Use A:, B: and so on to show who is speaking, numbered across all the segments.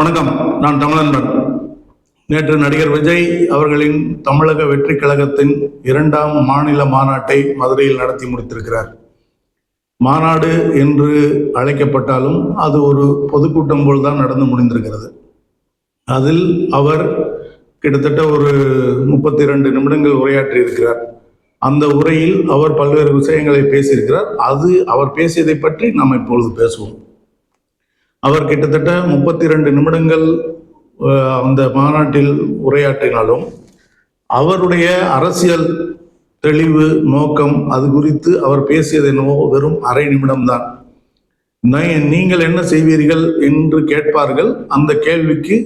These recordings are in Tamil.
A: வணக்கம். நான் தமிழன்பன். நேற்று நடிகர் விஜய் அவர்களின் தமிழக வெற்றி கழகத்தின் இரண்டாம் மாநில மாநாட்டை மதுரையில் நடத்தி முடித்திருக்கிறார். மாநாடு என்று அழைக்கப்பட்டாலும் அது ஒரு பொதுக்கூட்டம் போல் தான் நடந்து முடிந்திருக்கிறது. அதில் அவர் கிட்டத்தட்ட ஒரு முப்பத்தி இரண்டு நிமிடங்கள் உரையாற்றி இருக்கிறார் அந்த உரையில் அவர் பல்வேறு விஷயங்களை பேசியிருக்கிறார். அது அவர் பேசியதை பற்றி நாம் இப்பொழுது பேசுவோம். அவர் கிட்டத்தட்ட முப்பத்தி ரெண்டு நிமிடங்கள் அந்த மாநாட்டில் உரையாற்றினாலும் அவருடைய அரசியல் தெளிவு நோக்கம் அது குறித்து அவர் பேசியது என்னவோ வெறும் அரை நிமிடம்தான். நீங்கள் என்ன செய்வீர்கள் என்று கேட்பார்கள். அந்த கேள்விக்கு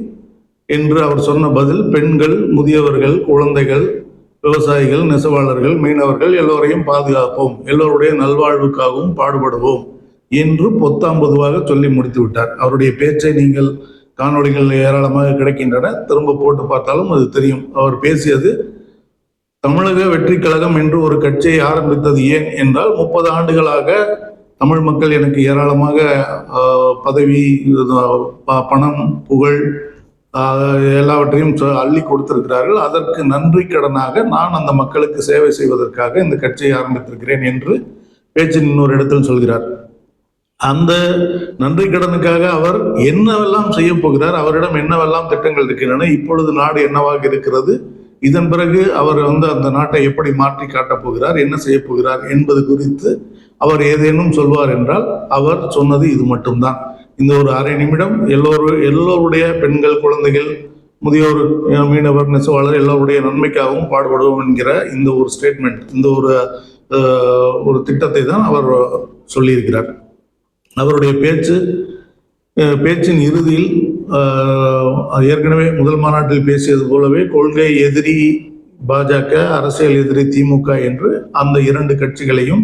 A: என்று அவர் சொன்ன பதில் பெண்கள் முதியவர்கள் குழந்தைகள் விவசாயிகள் நெசவாளர்கள் மீனவர்கள் எல்லோரையும் பாதுகாப்போம். எல்லோருடைய நல்வாழ்வுக்காகவும் பாடுபடுவோம். என்று பொத்தாம் பொதுவாக சொல்லி முடித்து விட்டார் அவருடைய பேச்சை நீங்கள் காணொளிகள் ஏராளமாக கிடைக்கின்றன. திரும்ப போட்டு பார்த்தாலும் அது தெரியும். அவர் பேசியது தமிழக வெற்றி கழகம் என்று ஒரு கட்சியை ஆரம்பித்தது ஏன் என்றால் முப்பது ஆண்டுகளாக தமிழ் மக்கள் எனக்கு ஏராளமாக பதவி ப- பணம் புகழ் எல்லாவற்றையும் அள்ளி கொடுத்திருக்கிறார்கள். அதற்கு நன்றி கடனாக நான் அந்த மக்களுக்கு சேவை செய்வதற்காக இந்த கட்சியை ஆரம்பித்திருக்கிறேன் என்று பேச்சின் இன்னொரு இடத்தில் சொல்கிறார். அந்த நன்றி கடனுக்காக அவர் என்னவெல்லாம் செய்ய போகிறார் அவரிடம் என்னவெல்லாம் திட்டங்கள் இருக்கின்றன இப்பொழுது நாடு என்னவாக இருக்கிறது இதன் பிறகு அவர் வந்து அந்த நாட்டை எப்படி மாற்றி காட்டப் போகிறார் என்ன செய்ய போகிறார் என்பது குறித்து அவர் ஏதேனும் சொல்வார் என்றால் அவர் சொன்னது இது மட்டும்தான். இந்த ஒரு அரை நிமிடம் எல்லோரும் எல்லோருடைய பெண்கள் குழந்தைகள் முதியோர் மீனவர் நெசவாளர் எல்லோருடைய நன்மைக்காகவும் பாடுபடுவோம் என்கிற இந்த ஒரு ஸ்டேட்மெண்ட் இந்த ஒரு ஒரு திட்டத்தை தான் அவர் சொல்லியிருக்கிறார். அவருடைய பேச்சு பேச்சின் இறுதியில் ஏற்கனவே முதல் மாநாட்டில் பேசியது போலவே கொள்கை எதிரி பாஜக அரசியல் எதிரி திமுக என்று அந்த இரண்டு கட்சிகளையும்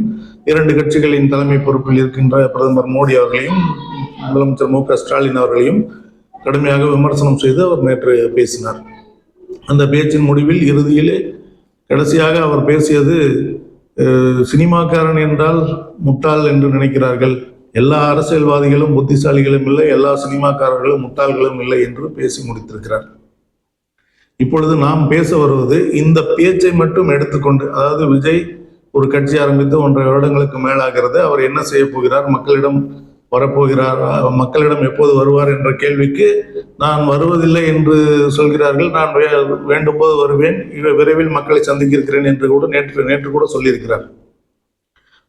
A: இரண்டு கட்சிகளின் தலைமை பொறுப்பில் இருக்கின்ற பிரதமர் மோடி அவர்களையும் முதலமைச்சர் மு க ஸ்டாலின் அவர்களையும் கடுமையாக விமர்சனம் செய்து அவர் நேற்று பேசினார். அந்த பேச்சின் முடிவில் இறுதியிலே கடைசியாக அவர் பேசியது சினிமாக்காரன் என்றால் முட்டாள் என்று நினைக்கிறார்கள். எல்லா அரசியல்வாதிகளும் புத்திசாலிகளும் இல்லை எல்லா சினிமாக்காரர்களும் முட்டாள்களும் இல்லை என்று பேசி முடித்திருக்கிறார். இப்பொழுது நாம் பேச வருவது இந்த பேச்சை மட்டும் எடுத்துக்கொண்டு அதாவது விஜய் ஒரு கட்சி ஆரம்பித்து ஒன்றரை வருடங்களுக்கு மேலாகிறது அவர் என்ன செய்ய போகிறார் மக்களிடம் வரப்போகிறார் மக்களிடம் எப்போது வருவார் என்ற கேள்விக்கு நான் வருவதில்லை என்று சொல்கிறார்கள் நான் வே- வேண்டும் போது வருவேன் விரைவில் மக்களை சந்திக்கிறேன் என்று கூட நேற்று நேற்று கூட சொல்லியிருக்கிறார்.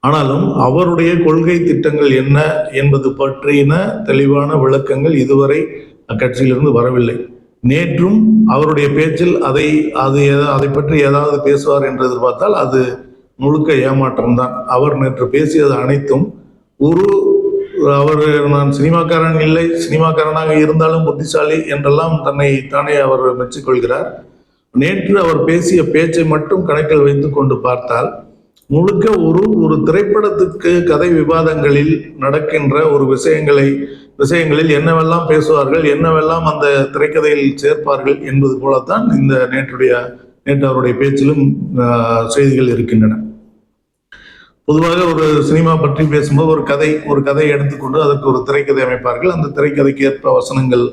A: ஆனாலும் அவருடைய கொள்கை திட்டங்கள் என்ன என்பது பற்றின தெளிவான விளக்கங்கள் இதுவரை அக்கட்சியிலிருந்து வரவில்லை. நேற்றும் அவருடைய பேச்சில் அதை அது எதா- அதை பற்றி ஏதாவது பேசுவார் என்று எதிர்பார்த்தால் அது முழுக்க ஏமாற்றம்தான். அவர் நேற்று பேசியது அனைத்தும் ஒரு அவர் நான் சினிமாக்காரன் இல்லை சினிமாக்காரனாக இருந்தாலும் புத்திசாலி என்றெல்லாம் தன்னை தானே அவர் மெச்சிக்கொள்கிறார். நேற்று அவர் பேசிய பேச்சை மட்டும் கணக்கில் வைத்து கொண்டு பார்த்தால் முழுக்க ஒரு ஒரு திரைப்படத்துக்கு கதை விவாதங்களில் நடக்கின்ற ஒரு விஷயங்களை விஷயங்களில் என்னவெல்லாம் பேசுவார்கள் என்னவெல்லாம் அந்த திரைக்கதையில் சேர்ப்பார்கள் என்பது போலத்தான் இந்த நேற்றுடைய நேற்று அவருடைய பேச்சிலும் செய்திகள் இருக்கின்றன. பொதுவாக ஒரு சினிமா பற்றி பேசும்போது ஒரு கதை ஒரு கதையை எடுத்துக்கொண்டு அதற்கு ஒரு திரைக்கதை அமைப்பார்கள். அந்த திரைக்கதைக்கு ஏற்ப வசனங்கள்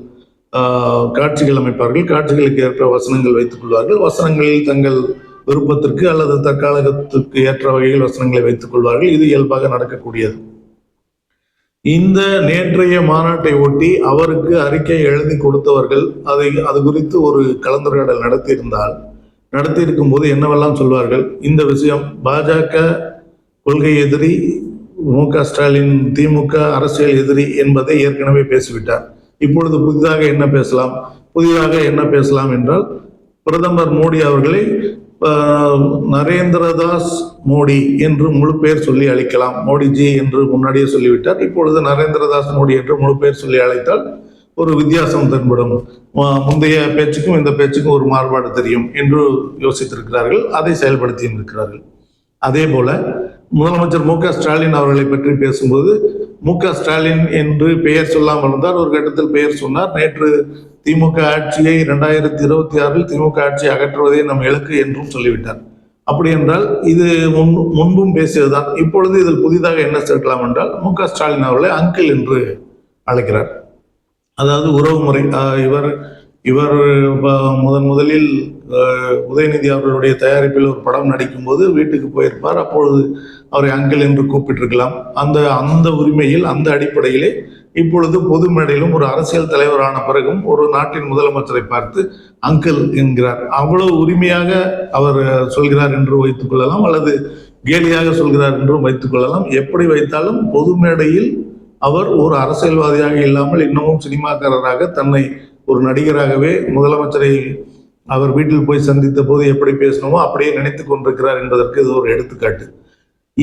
A: ஆஹ், காட்சிகள் அமைப்பார்கள். காட்சிகளுக்கு ஏற்ப வசனங்கள் வைத்துக் கொள்வார்கள். வசனங்களில் தங்கள் விருப்பத்திற்கு அல்லது தற்காலத்துக்கு ஏற்ற வகையில் வசனங்களை வைத்துக் கொள்வார்கள். இது இயல்பாக நடக்கக்கூடியது. இந்த நேற்றைய மாநாட்டை ஒட்டி அவருக்கு அறிக்கை எழுதி கொடுத்தவர்கள் அதை அது குறித்து ஒரு கலந்துரையாடல் நடத்தியிருந்தால் நடத்தியிருக்கும் போது என்னவெல்லாம் சொல்வார்கள்? இந்த விஷயம் பாஜக கொள்கை எதிரி மு க ஸ்டாலின் திமுக அரசியல் எதிரி என்பதை ஏற்கனவே பேசிவிட்டார். இப்பொழுது புதிதாக என்ன பேசலாம்? புதிதாக என்ன பேசலாம் என்றால் பிரதமர் மோடி அவர்களை நரேந்திரதாஸ் மோடி என்று முழு பெயர் சொல்லி அழைக்கலாம். மோடிஜி என்று முன்னாடியே சொல்லிவிட்டார். இப்பொழுது நரேந்திரதாஸ் மோடி என்று முழு பெயர் சொல்லி அழைத்தால் ஒரு வித்தியாசம் தென்படும். முந்தைய பேச்சுக்கும் இந்த பேச்சுக்கும் ஒரு மாறுபாடு தெரியும் என்று யோசித்திருக்கிறார்கள். அதை செயல்படுத்தியும் இருக்கிறார்கள். அதே போல முதலமைச்சர் மு க ஸ்டாலின் அவர்களை பற்றி பேசும்போது மு க ஸ்டாலின் என்று பெயர் சொல்லாமல் இருந்தார் ஒரு கட்டத்தில் பெயர் சொன்னார். நேற்று திமுக ஆட்சியை இரண்டாயிரத்தி இருபத்தி ஆறில் திமுக ஆட்சியை அகற்றுவதே நம் இலக்கு என்றும் சொல்லிவிட்டார். அப்படி என்றால் இது முன் முன்பும் பேசியதுதான். இப்பொழுது இதில் புதிதாக என்ன சேர்க்கலாம் என்றால் மு க ஸ்டாலின் அவர்களை அங்கிள் என்று அழைக்கிறார். அதாவது உறவுமுறை முறை இவர் இவர் முதன் முதலில் உதயநிதி அவர்களுடைய தயாரிப்பில் ஒரு படம் நடிக்கும்போது வீட்டுக்கு போயிருப்பார். அப்பொழுது அவரை அங்கிள் என்று கூப்பிட்டிருக்கலாம். அந்த அந்த உரிமையில் அந்த அடிப்படையிலே இப்பொழுது பொது மேடையிலும் ஒரு அரசியல் தலைவரான பிறகும் ஒரு நாட்டின் முதலமைச்சரை பார்த்து அங்கிள் என்கிறார். அவ்வளவு உரிமையாக அவர் சொல்கிறார் என்று வைத்துக் கொள்ளலாம் அல்லது கேலியாக சொல்கிறார் என்றும் வைத்துக் கொள்ளலாம். எப்படி வைத்தாலும் பொது மேடையில் அவர் ஒரு அரசியல்வாதியாக இல்லாமல் இன்னமும் சினிமாக்காரராக தன்னை ஒரு நடிகராகவே முதலமைச்சரை அவர் வீட்டில் போய் சந்தித்த போது எப்படி பேசணுமோ அப்படியே நினைத்து கொண்டிருக்கிறார் என்பதற்கு இது ஒரு எடுத்துக்காட்டு.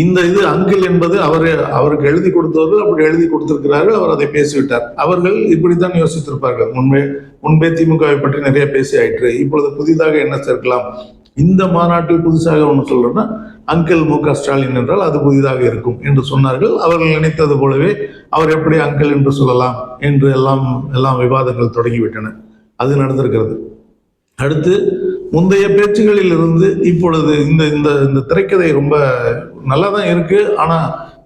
A: இந்த இது அங்கிள் என்பது அவர் அவருக்கு எழுதி கொடுத்தவர்கள் அப்படி எழுதி கொடுத்திருக்கிறார்கள் அவர் அதை பேசிவிட்டார். அவர்கள் இப்படித்தான் யோசித்திருப்பார்கள். முன்பே முன்பே திமுகவை பற்றி நிறைய பேசி ஆயிற்று இப்பொழுது புதிதாக என்ன சேர்க்கலாம்? இந்த மாநாட்டில் புதுசாக ஒன்று சொல்றேன்னா அங்கிள் மு க ஸ்டாலின் என்றால் அது புதிதாக இருக்கும் என்று சொன்னார்கள். அவர்கள் நினைத்தது போலவே அவர் எப்படி அங்கிள் என்று சொல்லலாம் என்று எல்லாம் எல்லாம் விவாதங்கள் தொடங்கிவிட்டன. அது நடந்திருக்கிறது. அடுத்து முந்தைய பேச்சுகளில் இருந்து இப்பொழுது இந்த இந்த இந்த திரைக்கதை ரொம்ப நல்லா தான் இருக்கு. ஆனா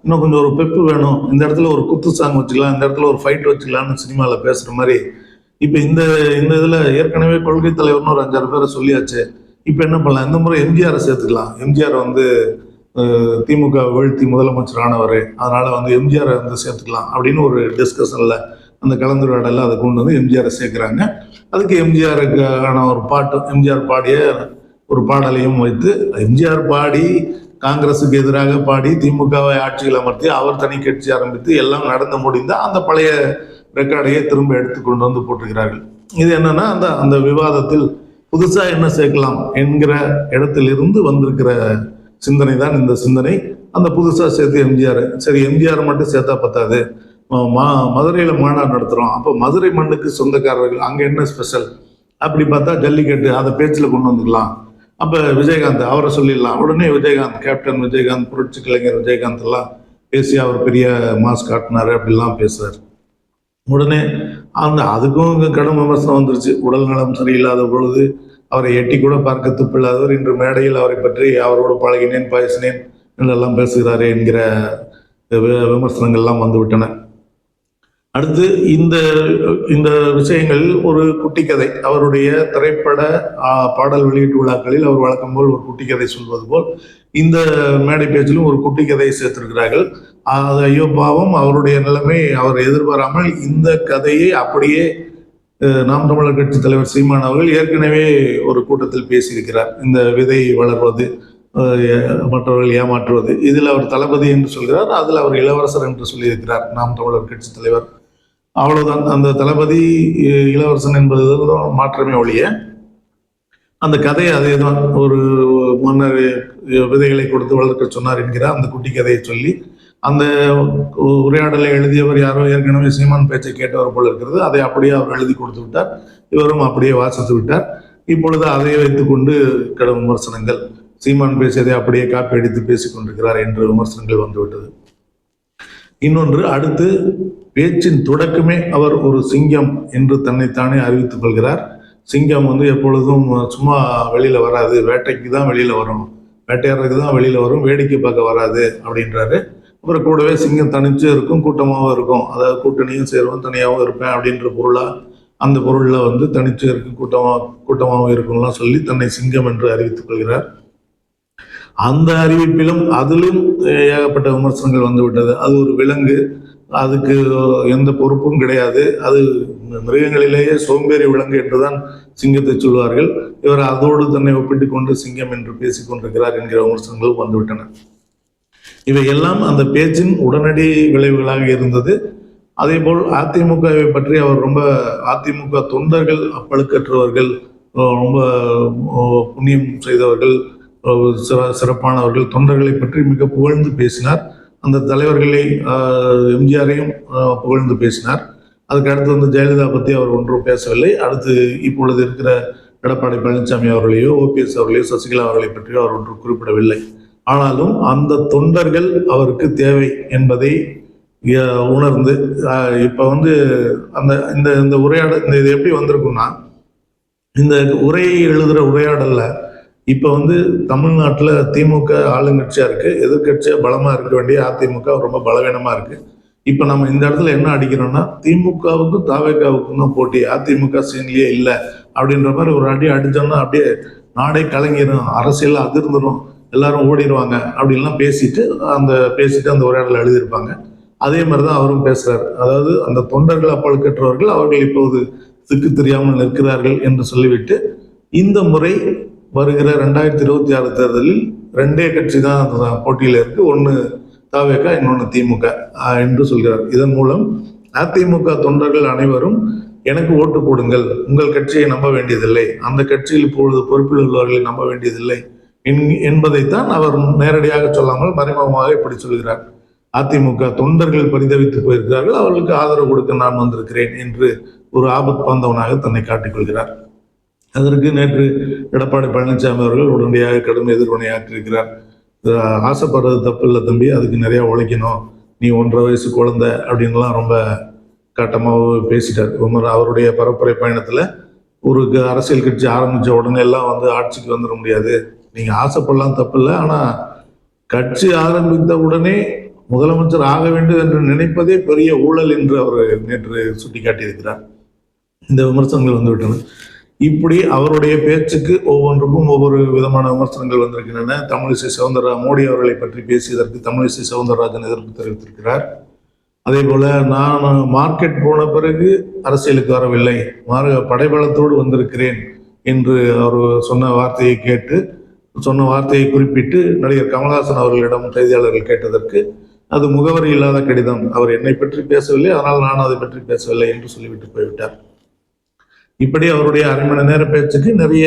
A: இன்னும் கொஞ்சம் ஒரு பெப்பு வேணும். இந்த இடத்துல ஒரு குத்து சாங் வச்சுக்கலாம் இந்த இடத்துல ஒரு ஃபைட் வச்சுக்கலாம்னு சினிமாவில் பேசுற மாதிரி. இப்போ இந்த இந்த இதில் ஏற்கனவே கொள்கை தலைவர்னு ஒரு அஞ்சாறு பேரை சொல்லியாச்சு. இப்போ என்ன பண்ணலாம்? இந்த முறை எம்ஜிஆரை சேர்த்துக்கலாம். எம்ஜிஆர் வந்து திமுக வீழ்த்தி முதலமைச்சர் ஆனவர். அதனால வந்து எம்ஜிஆரை வந்து சேர்த்துக்கலாம் அப்படின்னு ஒரு டிஸ்கஷனில் அந்த கலந்துரையாடல அதை கொண்டு வந்து எம்ஜிஆரை சேர்க்குறாங்க. அதுக்கு எம்ஜிஆருக்கான ஒரு பாட்டு எம்ஜிஆர் பாடிய ஒரு பாடலையும் வைத்து எம்ஜிஆர் பாடி காங்கிரஸுக்கு எதிராக பாடி திமுகவை ஆட்சியில் அமர்த்தி அவர் தனி கட்சி ஆரம்பித்து எல்லாம் நடந்து முடிந்தால் அந்த பழைய ரெக்கார்டையே திரும்ப எடுத்து கொண்டு வந்து போட்டுக்கிறார்கள் இது என்னன்னா அந்த அந்த விவாதத்தில் புதுசாக என்ன சேர்க்கலாம் என்கிற இடத்திலிருந்து வந்திருக்கிற சிந்தனை தான் இந்த சிந்தனை. அந்த புதுசாக சேர்த்து எம்ஜிஆர் சரி எம்ஜிஆர் மட்டும் சேர்த்தா பத்தாது. மா- மதுரையில் மாநாடு நடத்துகிறோம் அப்போ மதுரை மண்ணுக்கு சொந்தக்காரர்கள் அங்கே என்ன ஸ்பெஷல் அப்படி பார்த்தா ஜல்லிக்கட்டு அதை பேச்சில் கொண்டு வந்துக்கலாம். அப்போ விஜயகாந்த் அவரை சொல்லிடலாம். உடனே விஜயகாந்த் கேப்டன் விஜயகாந்த் புரட்சி கலைஞர் விஜயகாந்த் எல்லாம் பேசி அவர் பெரிய மாஸ் காட்டினார் அப்படிலாம் பேசுகிறார் உடனே அந்த அதுக்கும் கடும் விமர்சனம் வந்துருச்சு. உடல் நலம் சரியில்லாத பொழுது அவரை எட்டி கூட பார்க்க துப்பில்லாதவர். இன்று மேடையில் அவரை பற்றி அவரோடு பழகினேன் பேசினேன் என்றெல்லாம் பேசுகிறாரே என்கிற வி- விமர்சனங்கள்லாம் வந்து விட்டன அடுத்து இந்த இந்த விஷயங்களில் ஒரு குட்டி கதை அவருடைய திரைப்பட பாடல் வெளியீட்டு விழாக்களில் அவர் வழக்கம் போல் ஒரு குட்டி கதை சொல்வது போல் இந்த மேடை பேச்சிலும் ஒரு குட்டி கதையை சேர்த்திருக்கிறார்கள் அது ஐயோ பாவம் அவருடைய நிலைமை அவர் எதிர்பாராமல் இந்த கதையை அப்படியே நாம் தமிழர் கட்சி தலைவர் சீமான் அவர்கள் ஏற்கனவே ஒரு கூட்டத்தில் பேசியிருக்கிறார். இந்த விதை வளர்வது மற்றவர்கள் ஏமாற்றுவது. இதில் அவர் தளபதி என்று சொல்கிறார் அதில் அவர் இளவரசர் என்று சொல்லியிருக்கிறார் நாம் தமிழர் கட்சி தலைவர். அவ்வளவுதான். அந்த தளபதி இளவரசன் என்பது மாற்றமே ஒழிய அந்த கதை அதே தான் ஒரு மன்னர் விதைகளை கொடுத்து வளர்க்க சொன்னார் என்கிற அந்த குட்டி கதையை சொல்லி அந்த உரையாடலை எழுதியவர் யாரோ ஏற்கனவே சீமான் பேச்சை கேட்டவர் போல இருக்கிறது. அதை அப்படியே அவர் எழுதி கொடுத்து விட்டார். இவரும் அப்படியே வாசித்து விட்டார். இப்பொழுது அதை வைத்துக்கொண்டு கடும் விமர்சனங்கள். சீமான் பேசியதை அப்படியே காப்பி அடித்து பேசிக் கொண்டிருக்கிறார் என்ற விமர்சனங்கள் வந்துவிட்டது. இன்னொன்று அடுத்து பேச்சின் தொடக்கமே அவர் ஒரு சிங்கம் என்று தன்னைத்தானே அறிவித்துக் கொள்கிறார். சிங்கம் வந்து எப்பொழுதும் சும்மா வெளியில வராது. வேட்டைக்கு தான் வெளியில வரும். வேட்டையாடுறதுக்கு தான் வெளியில வரும். வேடிக்கை பார்க்க வராது அப்படின்றாரு. அப்புறம் கூடவே சிங்கம் தனிச்சு இருக்கும் கூட்டமாகவும் இருக்கும். அதாவது கூட்டணியும் சேருவோம் தனியாகவும் இருப்பேன் அப்படின்ற பொருளா அந்த பொருளில் வந்து தனிச்சு இருக்கும் கூட்டமாக கூட்டமாகவும் இருக்கும்லாம் சொல்லி தன்னை சிங்கம் என்று அறிவித்துக் கொள்கிறார். அந்த அறிவிப்பிலும் அதிலும் ஏகப்பட்ட விமர்சனங்கள் வந்துவிட்டது. அது ஒரு விலங்கு. அதுக்கு எந்த பொறுப்பும் கிடையாது. அது மிருகங்களிலேயே சோம்பேறி விலங்கு என்றுதான் சிங்கத்தை சொல்வார்கள். இவர் அதோடு தன்னை ஒப்பிட்டு கொண்டு சிங்கம் என்று பேசிக் கொண்டிருக்கிறார் என்கிற விமர்சனங்களும் வந்துவிட்டன. இவை எல்லாம் அந்த பேச்சின் உடனடி விளைவுகளாக இருந்தது. அதேபோல் அதிமுகவை பற்றி அவர் ரொம்ப அதிமுக தொண்டர்கள் அப்பழுக்கற்றவர்கள் ரொம்ப புண்ணியம் செய்தவர்கள் சிற- சிறப்பானவர்கள் தொண்டர்களை பற்றி மிக புகழ்ந்து பேசினார். அந்த தலைவர்களை எம்ஜிஆரையும் புகழ்ந்து பேசினார். அதுக்கு அடுத்து வந்து ஜெயலலிதா பற்றி அவர் ஒன்றும் பேசவில்லை. அடுத்து இப்பொழுது இருக்கிற எடப்பாடி பழனிசாமி அவர்களையோ ஓபிஎஸ் அவர்களையோ சசிகலா அவர்களை பற்றியோ அவர் ஒன்றும் குறிப்பிடவில்லை. ஆனாலும் அந்த தொண்டர்கள் அவருக்கு தேவை என்பதை உணர்ந்து இப்போ வந்து அந்த இந்த இந்த உரையாடல் இந்த இது எப்படி வந்திருக்குன்னா இந்த உரையை எழுதுகிற உரையாடலில் இப்போ வந்து தமிழ்நாட்டில் திமுக ஆளுங்கட்சியாக இருக்குது எதிர்கட்சியாக பலமாக இருக்க வேண்டிய அதிமுக ரொம்ப பலவீனமாக இருக்குது இப்போ நம்ம இந்த இடத்துல என்ன அடிக்கிறோம்னா திமுகவுக்கும் தாவேக்காவுக்கும் தான் போட்டி அதிமுக சீன்லேயே இல்லை அப்படின்ற மாதிரி ஒரு அடி அடித்தோம்னா அப்படியே நாடே கலங்கிடும் அரசியல் அதிர்ந்துடும் எல்லாரும் ஓடிடுவாங்க அப்படின்லாம் பேசிட்டு அந்த பேசிட்டு அந்த உரையாடல் எழுதியிருப்பாங்க. அதே மாதிரி தான் அவரும் பேசுகிறார் அதாவது அந்த தொண்டர்கள் அப்பழுக்கற்றவர்கள் அவர்கள் இப்போது திக்கு தெரியாமல் நிற்கிறார்கள் என்று சொல்லிவிட்டு இந்த முறை வருகிற ரெண்டாயிரத்தி இருபத்தி ஆறு தேர்தலில் ரெண்டே கட்சி தான் போட்டியில் இருக்கு. ஒன்று தாவேக்கா இன்னொன்று திமுக என்று சொல்கிறார். இதன் மூலம் அதிமுக தொண்டர்கள் அனைவரும் எனக்கு ஓட்டு போடுங்கள் உங்கள் கட்சியை நம்ப வேண்டியதில்லை அந்த கட்சியில் இப்பொழுது பொறுப்பில் உள்ளவர்களை நம்ப வேண்டியதில்லை என்- என்பதைத்தான் அவர் நேரடியாக சொல்லாமல் மறைமுகமாக இப்படி சொல்கிறார். அதிமுக தொண்டர்கள் பரிதவித்து போயிருக்கிறார்கள். அவர்களுக்கு ஆதரவு கொடுக்க நான் வந்திருக்கிறேன் என்று ஒரு ஆபத் பாந்தவனாக தன்னை காட்டிக்கொள்கிறார் அதற்கு நேற்று எடப்பாடி பழனிசாமி அவர்கள் உடனடியாக கடும் எதிர்வினையாற்றிருக்கிறார் ஆசைப்படுறது தப்பு இல்லை தம்பி அதுக்கு நிறையா உழைக்கணும். நீ ஒன்றரை வயசு குழந்தை அப்படின்லாம் ரொம்ப கட்டமாக பேசிட்டார். உமர் அவருடைய பரப்புரை பயணத்தில் ஒரு அரசியல் கட்சி ஆரம்பித்த உடனே எல்லாம் வந்து ஆட்சிக்கு வந்துட முடியாது. நீங்கள் ஆசைப்படலாம் தப்பு இல்லை ஆனால் கட்சி ஆரம்பித்த உடனே முதலமைச்சர் ஆக வேண்டும் என்று நினைப்பதே பெரிய ஊழல் என்று அவர் நேற்று சுட்டிக்காட்டியிருக்கிறார். இந்த விமர்சனங்கள் வந்துவிட்டன. இப்படி அவருடைய பேச்சுக்கு ஒவ்வொன்றுக்கும் ஒவ்வொரு விதமான விமர்சனங்கள் வந்திருக்கின்றன. தமிழிசை சவுந்தரா மோடி அவர்களை பற்றி பேசியதற்கு தமிழிசை சவுந்தரராஜன் எதிர்ப்பு தெரிவித்திருக்கிறார். அதே போல நான் மார்க்கெட் போன பிறகு அரசியலுக்கு வரவில்லை. மாறு படைபலத்தோடு வந்திருக்கிறேன் என்று அவர் சொன்ன வார்த்தையை கேட்டு சொன்ன வார்த்தையை குறிப்பிட்டு நடிகர் கமல்ஹாசன் அவர்களிடம் செய்தியாளர்கள் கேட்டதற்கு அது முகவரி இல்லாத கடிதம். அவர் என்னை பற்றி பேசவில்லை அதனால் நான் அதை பற்றி பேசவில்லை என்று சொல்லிவிட்டு போய்விட்டார். இப்படி அவருடைய அரை மணி நேர பேச்சுக்கு நிறைய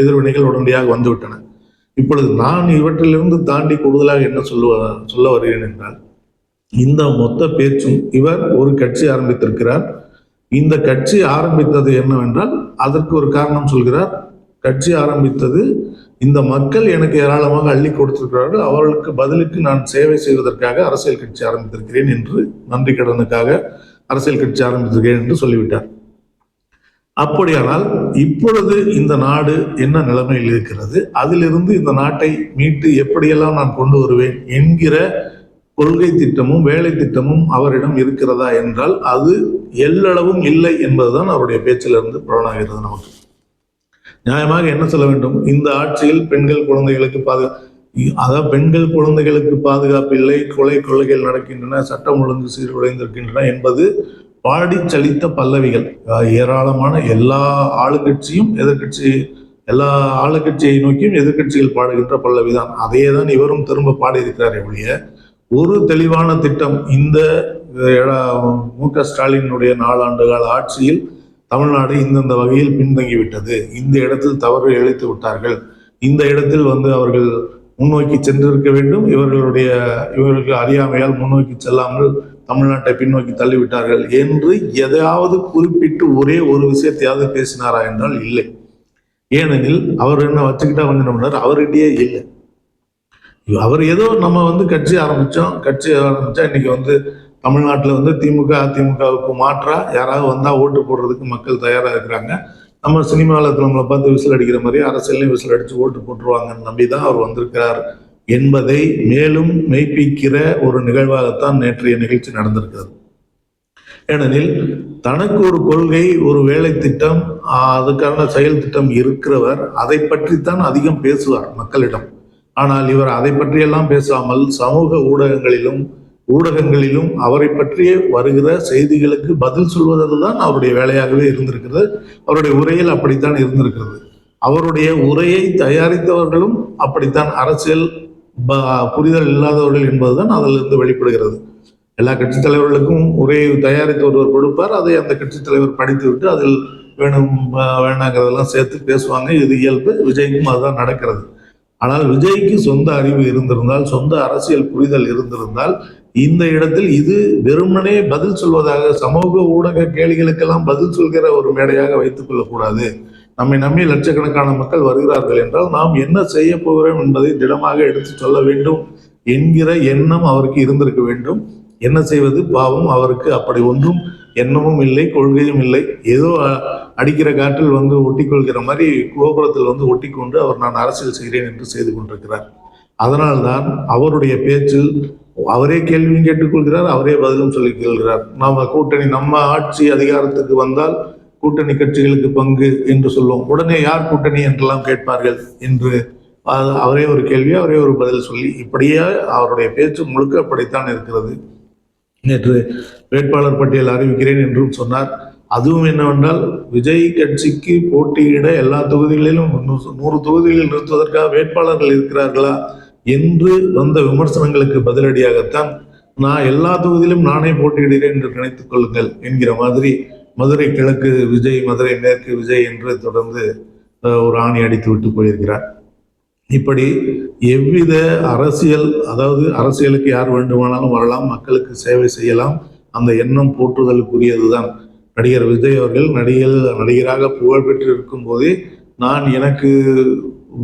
A: எதிர்வினைகள் உடனடியாக வந்துவிட்டன. இப்பொழுது நான் இவற்றிலிருந்து தாண்டி கூடுதலாக என்ன சொல்லுவ சொல்ல வருகிறேன் என்றால் இந்த மொத்த பேச்சும் இவர் ஒரு கட்சி ஆரம்பித்திருக்கிறார். இந்த கட்சி ஆரம்பித்தது என்னவென்றால் அதற்கு ஒரு காரணம் சொல்கிறார். கட்சி ஆரம்பித்தது இந்த மக்கள் எனக்கு ஏராளமாக அள்ளி கொடுத்திருக்கிறார்கள். அவர்களுக்கு பதிலுக்கு நான் சேவை செய்வதற்காக அரசியல் கட்சி ஆரம்பித்திருக்கிறேன் என்று நன்றி கடனுக்காக அரசியல் கட்சி ஆரம்பித்திருக்கேன் என்று சொல்லிவிட்டார். அப்படியானால் இப்பொழுது இந்த நாடு என்ன நிலைமையில் இருக்கிறது? அதிலிருந்து இந்த நாட்டை மீட்டு எப்படியெல்லாம் நான் கொண்டு வருவேன் என்கிற கொள்கை திட்டமும் வேலை திட்டமும் அவரிடம் இருக்கிறதா என்றால் அது எல்லளவும் இல்லை என்பதுதான் அவருடைய பேச்சிலிருந்து புலனாகிறது நமக்கு. நியாயமாக என்ன சொல்ல வேண்டும்? இந்த ஆட்சியில் பெண்கள் குழந்தைகளுக்கு பாதுகா அதாவது பெண்கள் குழந்தைகளுக்கு பாதுகாப்பு இல்லை கொலை கொள்ளைகள் நடக்கின்றன சட்டம் ஒழுங்கு சீர்குலைந்திருக்கின்றன என்பது பாடி சலித்த பல்லவிகள் ஏராளமான எல்லா ஆளுங்கட்சியும் எதிர்க்கட்சி எல்லா ஆளுங்கட்சியை நோக்கியும் எதிர்கட்சிகள் பாடுகின்ற பல்லவிதான். அதே தான் இவரும் திரும்ப பாடியிருக்கிறார் ஒழிய ஒரு தெளிவான திட்டம் இந்த மு க ஸ்டாலினுடைய நாலாண்டு கால ஆட்சியில் தமிழ்நாடு இந்தந்த வகையில் பின்தங்கிவிட்டது. இந்த இடத்தில் தவறு இழைத்து விட்டார்கள். இந்த இடத்தில் வந்து அவர்கள் முன்னோக்கி சென்றிருக்க வேண்டும். இவர்களுடைய இவர்களுக்கு அறியாமையால் முன்னோக்கி செல்லாமல் தமிழ்நாட்டை பின்னோக்கி தள்ளிவிட்டார்கள் என்று எதையாவது குறிப்பிட்டு ஒரே ஒரு விஷயத்தையாவது பேசினாரா என்றால் இல்லை. ஏனெனில் அவர் என்ன வச்சுக்கிட்டா வந்து நம்மளார் அவர்கிட்டயே இல்லை. அவர் ஏதோ நம்ம வந்து கட்சி ஆரம்பித்தோம் கட்சி ஆரம்பித்தா இன்னைக்கு வந்து தமிழ்நாட்டில் வந்து திமுக அதிமுகவுக்கு மாற்றா யாராவது வந்தால் ஓட்டு போடுறதுக்கு மக்கள் தயாராக இருக்கிறாங்க. நம்ம சினிமாவில் நம்மளை பார்த்து விசில் அடிக்கிற மாதிரி அரசியலையும் விசில் அடித்து ஓட்டு போட்டுருவாங்கன்னு நம்பி தான் அவர் வந்திருக்கிறார் என்பதை மேலும் மெய்ப்பிக்கிற ஒரு நிகழ்வாகத்தான் நேற்றைய நிகழ்ச்சி நடந்திருக்கிறது. ஏனெனில் தனக்கு ஒரு கொள்கை ஒரு வேலை திட்டம் அதுக்கான செயல் திட்டம் இருக்கிறவர் அதை பற்றித்தான் அதிகம் பேசுவார் மக்களிடம். ஆனால் இவர் அதை பற்றியெல்லாம் பேசாமல் சமூக ஊடகங்களிலும் ஊடகங்களிலும் அவரை பற்றிய வருகிற செய்திகளுக்கு பதில் சொல்வதுதான் அவருடைய வேலையாகவே இருந்திருக்கிறது. அவருடைய உரையில் அப்படித்தான் இருந்திருக்கிறது. அவருடைய உரையை தயாரித்தவர்களும் அப்படித்தான். அரசியல் ப- புரிதல் இல்லாதவர்கள் என்பதுதான் அதிலிருந்து வெளிப்படுகிறது. எல்லா கட்சித் தலைவர்களுக்கும் உரையை தயாரித்து ஒருவர் கொடுப்பார். அதை அந்த கட்சித் தலைவர் படித்து விட்டு அதில் வேணும் வேணாங்கிறதெல்லாம் சேர்த்து பேசுவாங்க. இது இயல்பு. விஜய்க்கும் அதுதான் நடக்கிறது. ஆனால் விஜய்க்கு சொந்த அறிவு இருந்திருந்தால் சொந்த அரசியல் புரிதல் இருந்திருந்தால் இந்த இடத்தில் இது வெறுமனே பதில் சொல்வதாக சமூக ஊடக கேள்விகளுக்கெல்லாம் பதில் சொல்கிற ஒரு மேடையாக வைத்துக் கொள்ளக்கூடாது. நம்மை நம்பி லட்சக்கணக்கான மக்கள் வருகிறார்கள் என்றால் நாம் என்ன செய்ய போகிறோம் என்பதை திடமாக எடுத்து சொல்ல வேண்டும் என்கிற எண்ணம் அவருக்கு இருந்திருக்க வேண்டும். என்ன செய்வது? பாவம் அவருக்கு அப்படி ஒன்றும் எண்ணமும் இல்லை கொள்கையும் இல்லை. ஏதோ அடிக்கிற காற்றில் வந்து ஒட்டிக்கொள்கிற மாதிரி கோபுரத்தில் வந்து ஒட்டி கொண்டு அவர் நான் அரசியல் செய்கிறேன் என்று செய்து கொண்டிருக்கிறார். அதனால்தான் அவருடைய பேச்சில் அவரே கேள்வியும் கேட்டுக்கொள்கிறார் அவரே பதிலும் சொல்லிக் கொள்கிறார். நாம கூட்டணி நம்ம ஆட்சி அதிகாரத்துக்கு வந்தால் கூட்டணி கட்சிகளுக்கு பங்கு என்று சொல்லுவோம். உடனே யார் கூட்டணி என்றெல்லாம் கேட்பார்கள் என்று அவரே ஒரு கேள்வி அவரே ஒரு பதில் சொல்லி இப்படியே அவருடைய பேச்சு முழுக்க அப்படித்தான் இருக்கிறது. நேற்று வேட்பாளர் பட்டியல் அறிவிக்கிறேன் என்றும் சொன்னார். அதுவும் என்னவென்றால் விஜய் கட்சிக்கு போட்டியிட எல்லா தொகுதிகளிலும் நூறு தொகுதிகளில் நிறுத்துவதற்காக வேட்பாளர்கள் இருக்கிறார்களா? என்று வந்த விமர்சனங்களுக்கு பதிலடியாகத்தான் நான் எல்லா தொகுதியிலும் நானே போட்டியிடுகிறேன் என்று நினைத்துக் கொள்ளுங்கள் என்கிற மாதிரி மதுரை கிழக்கு விஜய் மதுரை மேற்கு விஜய் என்று தொடர்ந்து ஒரு ஆணி அடித்து விட்டு போயிருக்கிறார். இப்படி எவ்வித அரசியல் அதாவது அரசியலுக்கு யார் வேண்டுமானாலும் வரலாம் மக்களுக்கு சேவை செய்யலாம் அந்த எண்ணம் போற்றுதலுக்குரியதுதான். நடிகர் விஜய் அவர்கள் நடிகர் நடிகராக புகழ் பெற்று இருக்கும் போதே நான் எனக்கு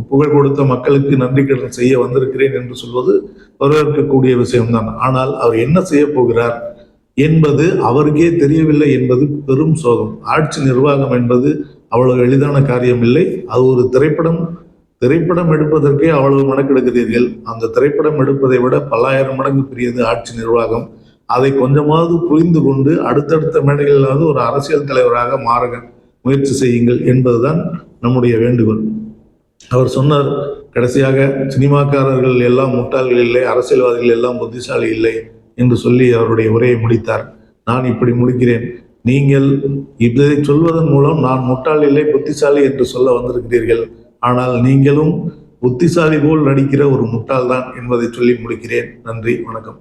A: புகழ் கொடுத்த மக்களுக்கு நன்றி கடன் செய்ய வந்திருக்கிறேன் என்று சொல்வது வரவேற்கக்கூடிய விஷயம்தான். ஆனால் அவர் என்ன செய்ய போகிறார் என்பது அவருக்கே தெரியவில்லை என்பது பெரும் சோகம். ஆட்சி நிர்வாகம் என்பது அவ்வளவு எளிதான காரியம் இல்லை அது ஒரு திரைப்படம். திரைப்படம் எடுப்பதற்கே அவ்வளவு மனக்கெடுக்கிறீர்கள். அந்த திரைப்படம் எடுப்பதை விட பல்லாயிரம் மடங்கு பெரியது ஆட்சி நிர்வாகம். அதை கொஞ்சமாவது புரிந்து கொண்டு அடுத்தடுத்த மேடைகளிலாவது ஒரு அரசியல் தலைவராக மாற முயற்சி செய்யுங்கள் என்பதுதான் நம்முடைய வேண்டுகோள். அவர் சொன்னார் கடைசியாக சினிமாக்காரர்கள் எல்லாம் முட்டாள்கள் இல்லை அரசியல்வாதிகள் எல்லாம் புத்திசாலி இல்லை என்று சொல்லி அவருடைய உரையை முடித்தார். நான் இப்படி முடிக்கிறேன். நீங்கள் இதை சொல்வதன் மூலம் நான் முட்டாள் இல்லை புத்திசாலி என்று சொல்ல வந்திருக்கிறீர்கள். ஆனால் நீங்களும் புத்திசாலி போல் நடிக்கிற ஒரு முட்டாள்தான் என்பதை சொல்லி முடிக்கிறேன். நன்றி வணக்கம்.